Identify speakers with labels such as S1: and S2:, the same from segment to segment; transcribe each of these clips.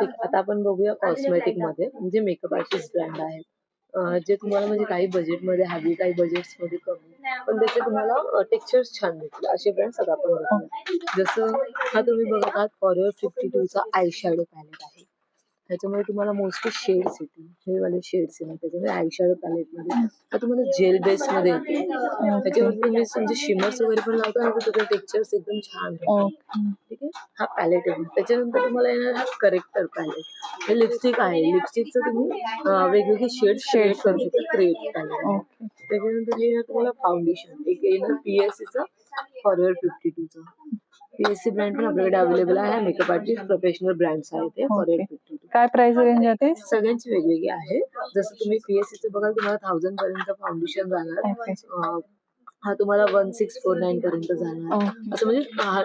S1: ठीक आता आपण बघूया कॉस्मेटिकमध्ये. म्हणजे मेकअप आर्टिस्ट ब्रँड आहेत. जे तुम्हाला म्हणजे काही बजेटमध्ये हवी काही बजेट्समध्ये कमी. पण त्याचे तुम्हाला टेक्स्चर्स छान भेटतील. असे ब्रँड्स आता आपण बघूया. जसं हा तुम्ही बघत आहात फॉरएव्हर फिफ्टी टू चा आय शॅडो पॅलेट आहे. त्याच्यामध्ये तुम्हाला मोस्टली शेड्स येतील. हे वाले शेड्स येणार. त्याच्यामध्ये आय शॅडो पॅलेटमध्ये. हा तुम्हाला जेल बेस मध्ये येते त्याच्यावरती तुम्ही म्हणजे शिमर्स वगैरे पण लावता आणि त्याचे टेक्स्चर्स एकदम छान.
S2: ओके
S1: ठीक आहे? हा पॅलेट आहे त्याच्यानंतर तुम्हाला येणार हा करेक्टर पॅलेट हे लिपस्टिक आहे. लिपस्टिकचं तुम्ही वेगवेगळे शेड शेड करू शकता. क्रिएट पॅलेट त्याच्यानंतर येणार तुम्हाला फाउंडेशन एक येणार पीएससीचं फॉरएव्हर फिफ्टी टूचं पीएससी ब्रँड पण आपल्याकडे अवेलेबल आहे. मेकअप आर्टिस्ट प्रोफेशनल ब्रँड्स आहेत ते. फिफ्टी टू
S2: काय प्राइस रेंज जाते
S1: सगळ्यांची वेगवेगळी आहे. जसं तुम्ही पीएससीचं बघाल तुम्हाला थाउजंड पर्यंत फाउंडेशन जाणार. हा तुम्हाला वन सिक्स फोर नाईन पर्यंत जाणार. असं म्हणजे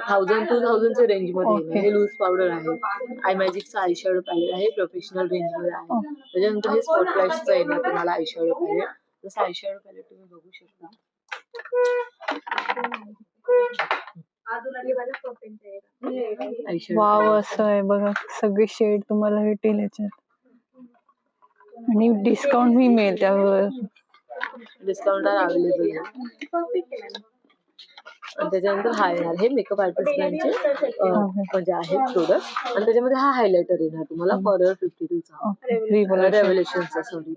S1: थाउजंड टू थाउजंडच्या
S2: रेंजमध्ये.
S1: हे लूज पावडर आहे. आय मॅजिकचा आय शॅडो पॅलेट आहे. प्रोफेशनल रेंजमध्ये आहे.
S2: ओके.
S1: त्याच्यानंतर हे स्पॉटलाइटचं येणार तुम्हाला आय शॅडो पॅलेट जसं आय शॅडो पॅलेट तुम्ही बघू शकता.
S2: वाव. असं आहे बघा. सगळे शेड तुम्हाला भेटेल याच्यात. आणि डिस्काउंट भी मिळेल त्यावर.
S1: डिस्काउंट अवेलेबल आहे. आणि त्याच्यानंतर हा येणार हे मेकअप आर्टिस्ट ब्रँडचे म्हणजे आहेत प्रोडक्ट आणि त्याच्यामध्ये हा हायलायटर येणार तुम्हाला. फॉरएव्हर फिफ्टी टूचा
S2: ओके रिव्हॉल्युशन
S1: रेव्होल्युशनचा सॉरी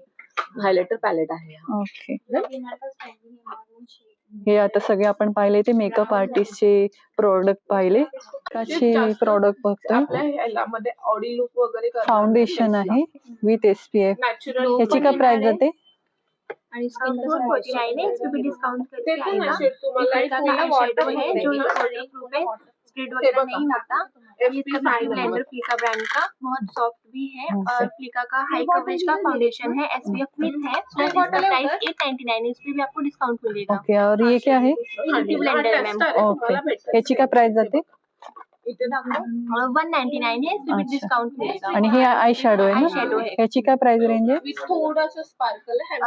S1: हायलायटर पॅलेट आहे हा.
S2: ओके हे आता सगळे आपण पाहिले ते मेकअप आर्टिस्टचे प्रोडक्ट पाहिले. कसे प्रॉडक्ट बघतोय. फाउंडेशन आहे. विथ एस पी एफ याची का प्राइस जाते?
S3: है डिस्काउंट करके
S4: देखो ना
S3: आएगा
S4: शेड तुम्हाला
S3: ये का। eyeshadow है जो ये waterproof है स्प्रेड वगैरह नहीं होता ये इसका ब्यूटी ब्लेंडर फ्लिका ब्रांड का बहुत सॉफ्ट भी है और फ्लिका का हाई कवरेज का फाउंडेशन है एसपीएफ विथ है। प्लस इसका प्राइस एट नाइन्टी नाइन इस पे भी आपको डिस्काउंट मिलेगा।
S2: ओके और ये क्या है?
S3: ब्यूटी ब्लेंडर मैम
S2: ओके याची काय प्राइस जाते
S4: इथे दाखव
S3: वन है. डिस्काउंट
S2: आणि हे आय शॅडो आहे ना. याची काय प्राइस रेंज आहे?
S4: थोडंसं स्पार्कल
S3: है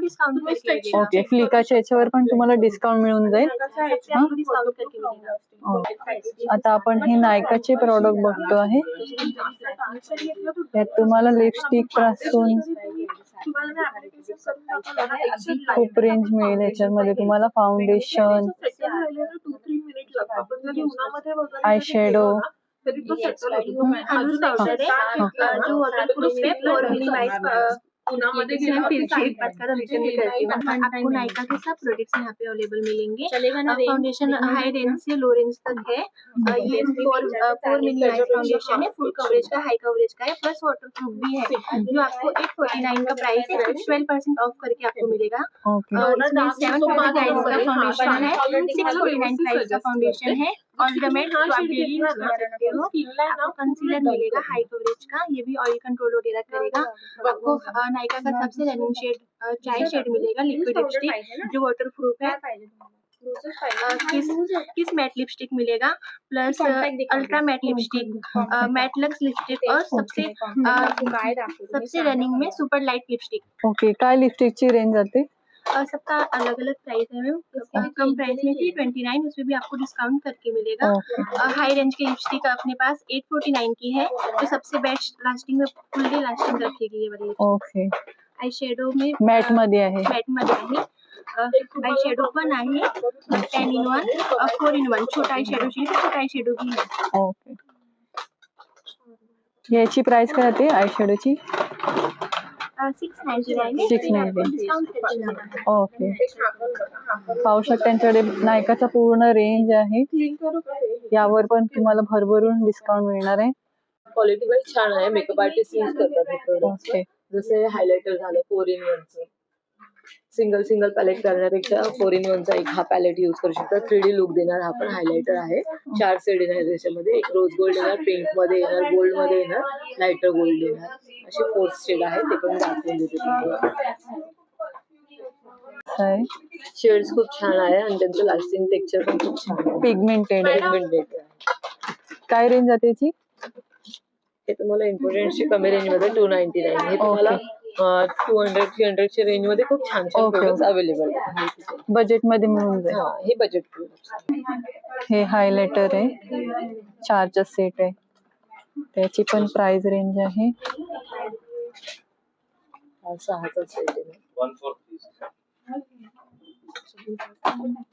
S3: डिस्काउंट
S2: ओके फ्लिकाच्या याच्यावर पण तुम्हाला डिस्काउंट मिळून जाईल. ओके. आता आपण हे नायकाचे प्रॉडक्ट बघतो आहे. यात तुम्हाला लिपस्टिकपासून खूप रेंज मिळेल याच्यामध्ये. तुम्हाला फाउंडेशन आय
S4: जरी
S2: शॅडो
S4: तरी तो होतो.
S3: जो वाटरप्रूफ फ्लोर मिनिमाइज
S4: उन्हामध्ये
S3: इसमें
S4: गेल्यावर
S3: फिर से एक बार का रिटर्न भी करती हूँ। आपको नायका के सब प्रोडक्ट्स यहाँ पे अवेलेबल मिलेंगे। फाउंडेशन हाई रेंज से लो रेंज तक है। ये फोर फोर मिनिमाइज फाउंडेशन है। फुल कवरेज का हाई कवरेज का है। प्लस वाटरप्रूफ भी है। जो आपको एट फोर्टी नाइन का प्राइस है ट्वेल्व परसेंट ऑफ़ करके आपको मिलेगा। और सेवन फोर्टी का फाउंडेशन है। सिक्स फोर्टी नाइन प्राइस का फाउंडेशन है। ऑल्टरमेट जो आप डेली यूज़ कर सकते हो आपको कंसीलर मिलेगा हाई कवरेज का ये भी ऑयल कंट्रोल वगैरह करेगा। आपको अ, नायका का सबसे रनिंग शेड चाय शेड मिलेगा लिक्विड लिपस्टिक जो वाटर प्रूफ है किस किस मैट लिपस्टिक मिलेगा? Plus ultra matte lipstick matte luxe lipstick और सबसे सबसे रनिंग में सुपर लाइट लिपस्टिक
S2: ओके काय लिपस्टिकची रेंज जाते
S3: और सबका अलग अलग प्राइस है मैम। कम प्राइस में थी ट्वेंटी नाइन उसमें भी आपको डिस्काउंट करके मिलेगा।
S2: ओके
S3: हाई रेंज की लिपस्टिक अपने पास एट फोर्टी नाइन की है जो सबसे बेस्ट लास्टिंग में फुल डे लास्टिंग रखेगी ये वाली।
S2: ओके
S3: आई शेडो में
S2: मॅट मध्ये आहे
S3: मॅट मध्ये आहे आई शेडो पण आहे ten in one four in one छोटा आई शेडो चाहिए तो छोटा आई शेडो भी है।
S2: ओके याची प्राइस काय राहते आय शॅडोची
S3: सिक्स नाइन्टी नाइन
S2: 699
S3: डिस्काउंट करके मिलेगा
S2: ओके पाहू शकता त्यांच्याकडे नायकाचा पूर्ण रेंज आहे. यावर पण तुम्हाला भरभरून डिस्काउंट मिळणार आहे.
S1: क्वालिटी वाईज छान आहे. मेकअप आर्टिस्ट यूज करतात हे
S2: ओके
S1: जसे हायलायटर झालं फोर इन वनचं सिंगल सिंगल पॅलेट करण्यापेक्षा फोर इन वनचा एक हा पॅलेट यूज करू शकता. थ्री डी लुक देणार हा पण हायलायटर आहे. चार शेड येणार त्याच्यामध्ये. एक रोज गोल्ड येणार पिंकमध्ये येणार गोल्डमध्ये येणार लायटर गोल्ड येणार. असे फोर शेड आहे ते पण दाखवून देते तुम्हाला.
S2: आहे
S1: शेड्स खूप छान आहे आणि त्यांचं लास्टिंग टेक्स्चर पण खूप छान आहे.
S2: पिगमेंटेड आहे
S1: आहे
S2: काय रेंज जाते याची?
S1: हे तुम्हाला इम्पोर्टन्सची कमी रेंजमध्ये टू नाईन्टी नाईन हे तुम्हाला टू हंड्रेड थ्री हंड्रेडच्या रेंजमध्ये खूप छान छान
S2: Okay,
S1: प्रोडक्ट अवेलेबल आहेत
S2: बजेटमध्ये मिळून जाईल.
S1: हा हे बजेट प्रोडक्ट
S2: हे हायलायटर आहे. चारचा सेट आहे. त्याची पण प्राइस रेंज आहे.
S1: सहाचा आहे.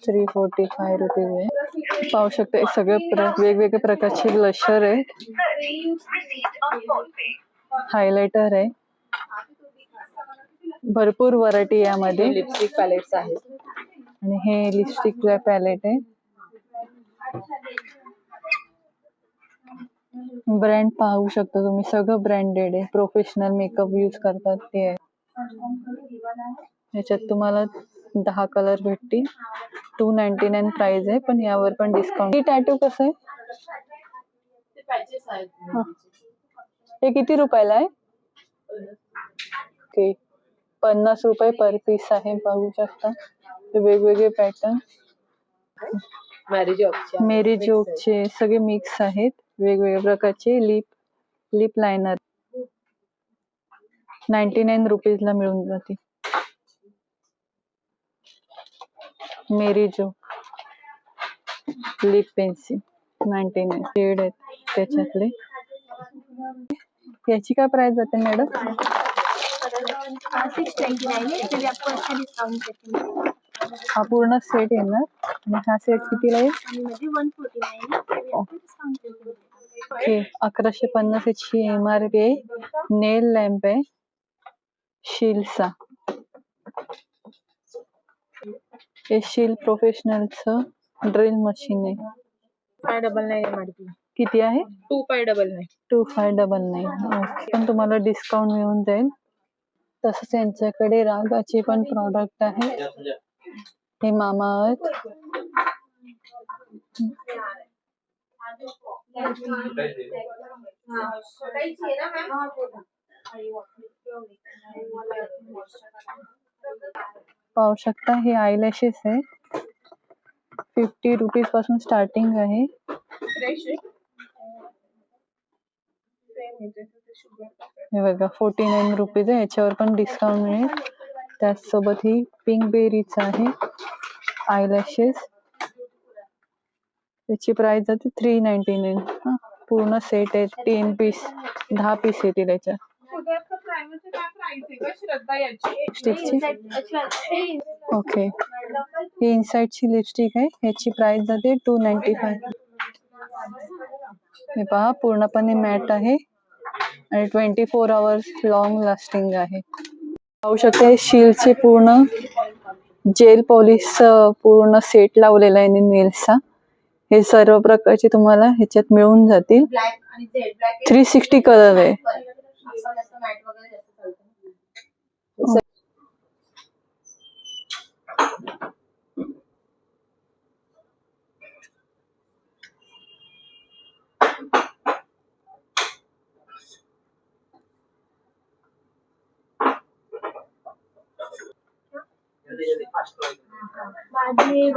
S2: थ्री फोर्टी फाय रुपीज आहे. पाहू शकता हे सगळे प्र वेगवेगळ्या प्रकारचे ब्लशर आहे. हायलायटर आहे. भरपूर व्हरायटी यामध्ये.
S1: लिपस्टिक पॅलेट्स आहेत.
S2: आणि हे लिपस्टिक पॅलेट आहे. ब्रँड पाहू शकता तुम्ही. सगळं ब्रँडेड आहे. प्रोफेशनल मेकअप यूज करतात ते. आहे याच्यात तुम्हाला दहा कलर भेटतील. टू नाईन्टी नाईन प्राइस आहे पण यावर पण डिस्काउंट ही टॅटू कसं आहे? हा. हे किती रुपयाला आहे? ओके पन्नास रुपये पर पीस आहे पाहू शकता. वेगवेगळे पॅटर्न मेरी जोकचे सगळे मिक्स आहेत. वेगवेगळ्या प्रकारचे lip lip liner ninety nine रुपीजला मिळून जाते. मेरी जो lip pencil ninety nine shade आहेत त्याच्यातले. याची काय प्राइस जाते मॅडम
S3: सिक्स है डिस्काउंट
S2: हा पूर्ण सेट येणार आणि हा सेट कितीला येईल
S3: हैं मध्ये वन फोर्टी नाइन है इसमें भी आपको डिस्काउंट देते हैं
S2: ओके. अकराशे पन्नास याची एम आर पी आहे. नेल लॅम्प आहे. शिलचा हे शिल प्रोफेशनलचं ड्रिल मशीन आहे.
S4: Five double nine M R P
S2: किती आहे?
S4: Two five double nine
S2: two five double nine पण तुम्हाला डिस्काउंट मिळून जाईल. तसंच यांच्याकडे रागाचे पण प्रॉडक्ट आहे. हे मामा पाहू शकता, हे आयलॅशेस आहे. फिफ्टी रुपीज़ पासून स्टार्टिंग आहे. हे बघा फोर्टी नाईन रुपीज आहे. याच्यावर पण डिस्काउंट मिळेल. त्याचसोबत ही पिंक बेरीच आहे. आयलॅशेस त्याची प्राइस जाते थ्री नाईन्टी नाईन पूर्ण सेट आहे. तीन पीस दहा पीस येतील याच्यात. ओके ही इनसाइडची लिपस्टिक आहे. याची प्राइस जाते टू नाईन्टी फाय हे पहा पूर्णपणे मॅट आहे. आणि twenty four hours long lasting आहे. पाहू शकता शीलचे पूर्ण जेल पॉलिश पूर्ण सेट लावलेला आहे नेल्सचा. हे सर्व प्रकारचे तुम्हाला ह्याच्यात मिळून जातील. थ्री सिक्स्टी कलर आहे.
S3: बताइए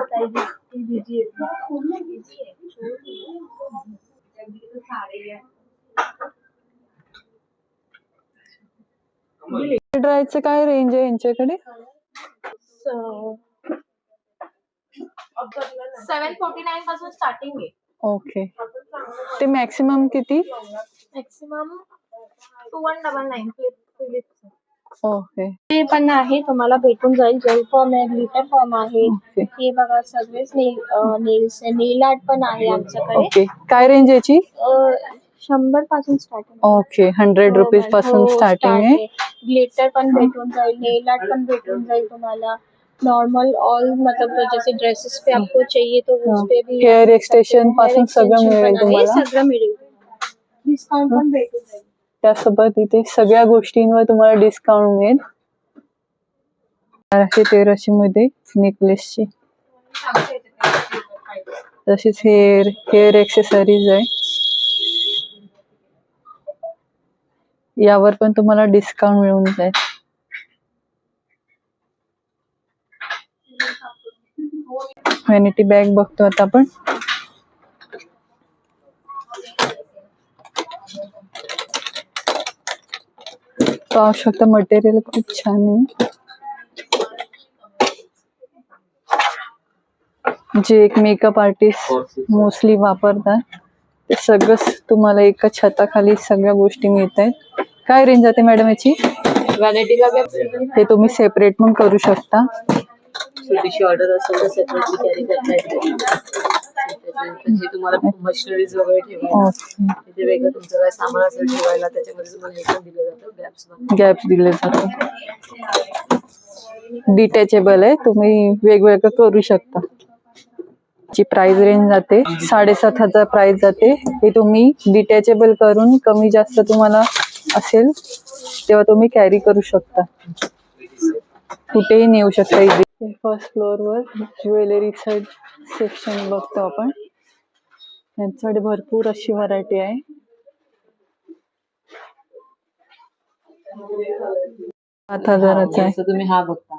S2: ड्रायचं काय रेंज आहे यांच्याकडे?
S3: सेवन फोर्टी नाईन पासून स्टार्टिंग आहे.
S2: ओके ते मॅक्सिमम किती?
S3: Maximum two one double nine Philips
S2: okay.
S3: हे पण आहे तुम्हाला भेटून जाईल. जेल फॉर्म आहे ग्लिटर फॉर्म आहे.
S2: ओके.
S3: हे बघा सगळेच नेल नेल्स नेल आर्ट पण आहे आमच्याकडे.
S2: ओके. काय रेंज याची?
S3: अं, शंभरपासून स्टार्टिंग
S2: ओके. हंड्रेड रुपीजपासून स्टार्टिंग आहे.
S3: ग्लिटर पण भेटून जाईल. नेल आर्ट पण भेटून जाईल तुम्हाला. नॉर्मल ऑल मतलब जैसे ड्रेसेस पे आपको चाहिए तो उस
S2: हाँ,
S3: पे भी
S2: extension
S3: hair
S2: पासून सगळं मिळेल
S3: पण आहे,
S2: तुम्हाला.
S3: सगळं मिळेल. डिस्काउंट पण भेटून जाईल.
S2: त्यासोबत इथे सगळ्या गोष्टींवर तुम्हाला डिस्काउंट मिळेल. बाराशे तेराशे मध्ये नेकलेसची तसेच हेअर हेअर एक्सेसरीज आहे. यावर पण तुम्हाला डिस्काउंट मिळून जाईल. व्हॅनिटी बॅग बघतो आता आपण. पाहू शकता मटेरियल खूप छान आहे. जे एक मेकअप आर्टिस्ट मोस्टली वापरतात ते सगळंच तुम्हाला एका छताखाली सगळ्या गोष्टी मिळत आहेत काय रेंज जाते मॅडम याची? ते तुम्ही सेपरेट पण करू शकता.
S1: छोटीशी ऑर्डर असेल तर सेपरेटली कॅरी करता येते त्याच्यानंतर हे तुम्हाला मशिनरीज वगैरे ठेवायला
S2: ओके
S1: तिथे वेगळं तुमचं काय सामान असेल ठेवायला त्याच्यामध्ये तुम्हाला हे पण दिलं जातं गॅप्स
S2: गॅप दिले जाते डिटॅचेबल आहे तुम्ही वेगवेगळं करू शकता. ची प्राइस रेंज जाते साडेसात हजार प्राइस जाते हे तुम्ही डिटॅचेबल करून कमी जास्त तुम्हाला असेल तेव्हा तुम्ही कॅरी करू शकता. कुठेही नेऊ शकता इथे. फर्स्ट फ्लोअरवर ज्वेलरीचं सेक्शन बघतो आपण. यांच्याकडे भरपूर अशी व्हरायटी आहे. सात हजाराचा आहे.
S1: तुम्ही हा बघता.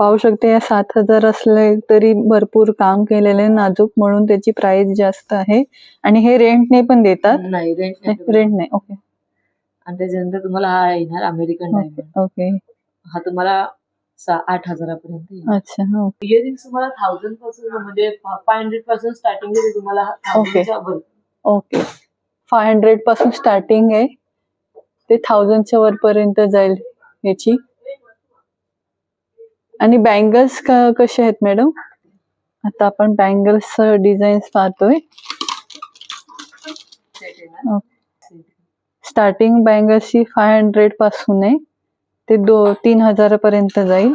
S2: पाहू शकते या सात हजार असले तरी भरपूर काम केलेले नाजूक म्हणून त्याची प्राइस जास्त आहे. आणि हे रेंटने पण देतात.
S1: नाही रेंट नाही.
S2: रेंट नाही ओके
S1: आणि त्याच्यानंतर तुम्हाला हा येणार अमेरिकन
S2: ओके
S1: हा तुम्हाला आठ हजारापर्यंत
S2: अच्छा ओके
S1: इयरिंग्स तुम्हाला थाउजंडपासून म्हणजे फाय हंड्रेडपासून स्टार्टिंग तुम्हाला
S2: Okay.
S1: 1000 च्या वर.
S2: ओके. फाय हंड्रेडपासून स्टार्टिंग आहे. ते थाउजंडच्या वरपर्यंत जाईल याची. आणि बँगल्स कसे आहेत मॅडम आता आपण बँगल्स डिझाईन्स पाहतोय. स्टार्टिंग बँगल्सची फाय हंड्रेडपासून आहे. ते दो तीन हजारापर्यंत जाईल.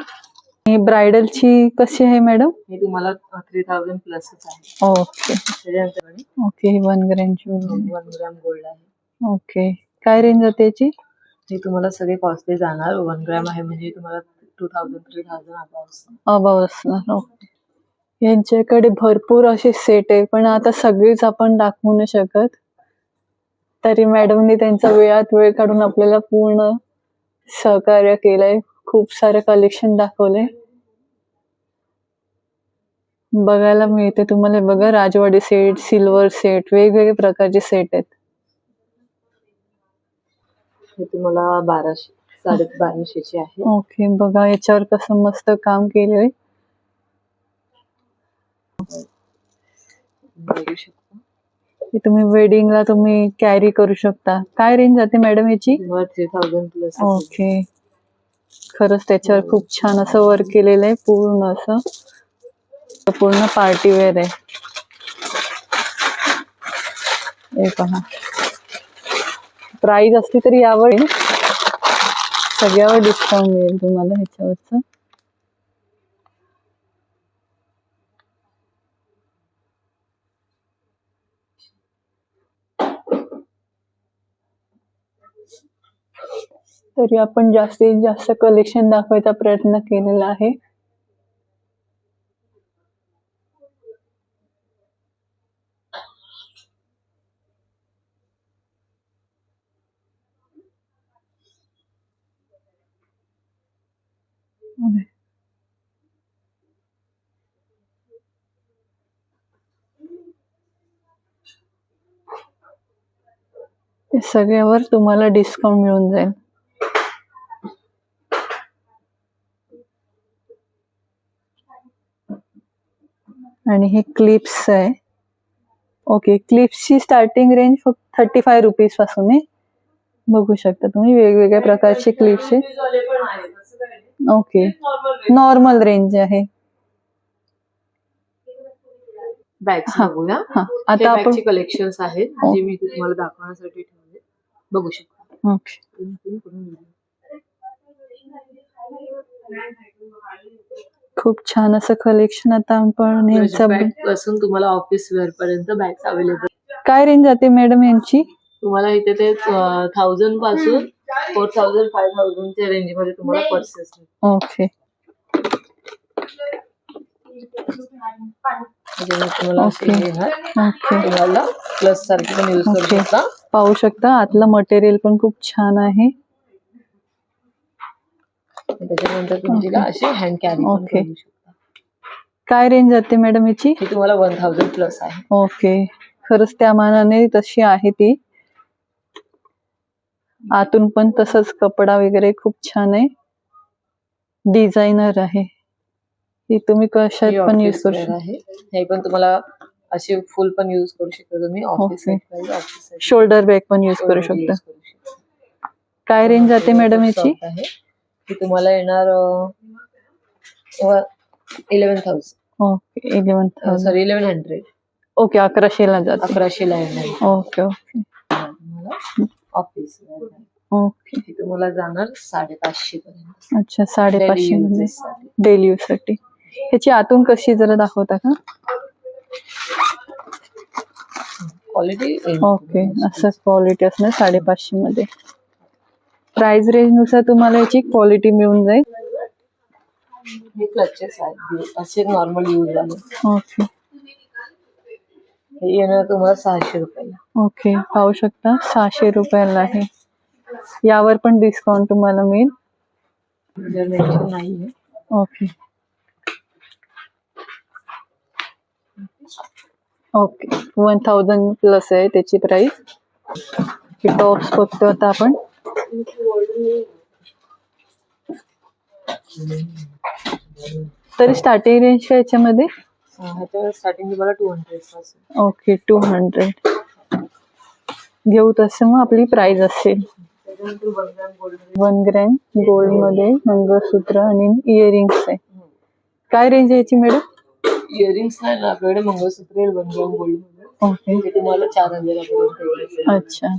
S2: आणि ब्रायडलची कशी आहे मॅडम?
S1: हे तुम्हाला थ्री थाउजंड प्लसच आहे.
S2: ओके.
S1: त्याच्यानंतर
S2: okay one
S1: one gram. Gold आहे.
S2: ओके. काय रेंज जाते याची
S1: हे तुम्हाला सगळे कॉस्टली जाणार. वन ग्रॅम आहे म्हणजे तुम्हाला two thousand three thousand about
S2: अभाव असणार ओके. यांच्याकडे भरपूर असे सेट आहे पण आता सगळीच आपण दाखवू नाही शकत. तरी मॅडमनी त्यांचा वेळात वेळ काढून आपल्याला पूर्ण सहकार्य केलंय. खूप सारे कलेक्शन दाखवले बघायला मिळते तुम्हाला. बघा राजवाडी सेट सिल्वर सेट वेगवेगळे प्रकारचे सेट आहेत.
S1: हे तुम्हाला बाराशे साडे बाराशेचे आहे.
S2: ओके बघा याच्यावर कसं मस्त काम केलंय.
S1: बघू शकता.
S2: हे तुम्ही वेडिंगला तुम्ही कॅरी करू शकता. काय रेंज जाते मॅडम याची?
S1: तुम्हाला थ्री थाउजंड प्लस
S2: ओके खरंच त्याच्यावर खूप छान असं वर्क केलेलं आहे पूर्ण असं. पूर्ण पार्टी वेअर आहे. हे पहा. प्राइस असली तरी यावर. सगळ्यावर डिस्काउंट मिळेल तुम्हाला ह्याच्यावरच. तरी आपण जास्तीत जास्त कलेक्शन दाखवायचा प्रयत्न केलेला आहे. सगळ्यावर तुम्हाला डिस्काउंट मिळून जाईल. आणि हे क्लिप्स आहे. ओके क्लिप्सची स्टार्टिंग रेंज फक्त थर्टी फाय रुपीजपासून आहे. बघू शकता तुम्ही वेगवेगळ्या प्रकारचे क्लिप्स आहे ओके नॉर्मल रेंज आहे.
S1: बॅग्स. बघूया.
S2: आता आपण
S1: कलेक्शन आहेत. जे मी तुम्हाला दाखवण्यासाठी बघू शकता?
S2: खूप छान असं कलेक्शन आता आपण
S1: बॅगपासून तुम्हाला ऑफिस वेअर पर्यंत बॅग्स अवेलेबल
S2: काय रेंज जाते मॅडम यांची?
S1: तुम्हाला इथे ते थाउजंडपासून फोर थाउजंड फाय थाउजंडच्या रेंजमध्ये तुम्हाला पर्सेस
S2: ओके.
S1: तुम्हाला प्लस सारखे पण यूज करू
S2: ओके.
S1: शकता.
S2: पाहू शकता आतलं मटेरियल पण खूप छान आहे.
S1: त्याच्यानंतर तुम्ही तिला असे हँड कॅरी
S2: ओके. काय रेंज जाते मॅडम याची?
S1: तुम्हाला वन थाउजंड प्लस आहे.
S2: ओके. खरंच त्या मानाने तशी आहे ती. आतून पण तसंच कपडा वगैरे खूप छान आहे. डिझायनर आहे. ही तुम्ही कशात पण यूज करू शकता.
S1: हे पण तुम्हाला असे फुल पण युज करू शकता तुम्ही. ऑफिस
S2: शोल्डर बॅग पण युज करू शकता. काय रेंज जाते मॅडम याची?
S1: तुम्हाला येणार eleven thousand
S2: okay eleven thousand
S1: sorry eleven hundred
S2: okay अकराशेला जाते.
S1: अकराशे ला येणार.
S2: ओके ओके
S1: तुम्हाला ऑफिस
S2: ओके
S1: तुम्हाला जाणार साडेपाचशे पर्यंत.
S2: अच्छा साडेपाचशे. डेली यूजसाठी. ह्याची आतून कशी जरा दाखवता का?
S1: क्वालिटी
S2: ओके असं क्वालिटी असणार साडेपाचशे मध्ये. प्राइस रेंजनुसार तुम्हाला याची क्वालिटी मिळून जाईल.
S1: हे क्लचेस आहेत. असे नॉर्मल यूज वाले
S2: ओके
S1: हे येणार तुम्हाला सहाशे रुपयाला.
S2: ओके पाहू शकता. सहाशे रुपयाला आहे. यावर पण डिस्काउंट तुम्हाला मिळेल.
S1: नाहीये.
S2: Okay okay one thousand plus आहे त्याची प्राइस टॉप्स बघतो आता आपण. तरी स्टार्टिंग रेंज काय याच्यामध्ये?
S1: स्टार्टिंग तुम्हाला टू हंड्रेडपासून
S2: ओके टू हंड्रेड घेऊ तसं मग आपली प्राइस असेल.
S1: वन ग्रॅम
S2: गोल्डमध्ये मंगळसूत्र आणि इयरिंग्स आहे. काय रेंज आहे याची मॅडम
S1: इयरिंग्स ना आपल्याकडे mangalsutra one gram gold
S2: okay.
S1: ते तुम्हाला चार हजारापर्यंत.
S2: अच्छा.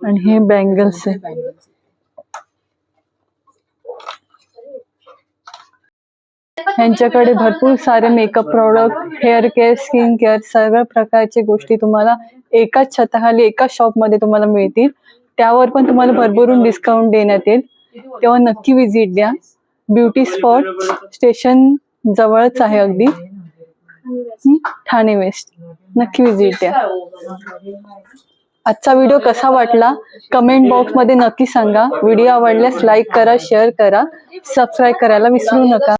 S2: आणि हे बँगल्स आहे. यांच्याकडे भरपूर सारे makeup product hair care skin care सर्व प्रकारचे गोष्टी तुम्हाला एकाच छताखाली एकाच शॉपमध्ये तुम्हाला मिळतील. त्यावर पण तुम्हाला भरभरून डिस्काउंट देण्यात येईल. तेव्हा नक्की विजिट द्या. ब्युटी स्पॉट स्टेशन जवळच आहे अगदी? ठाणे वेस्ट. नक्की विजिट द्या आजचा व्हिडिओ कसा वाटला? कमेंट बॉक्समध्ये नक्की सांगा. व्हिडिओ आवडल्यास लाईक करा शेअर करा. सबस्क्राईब करायला विसरू नका.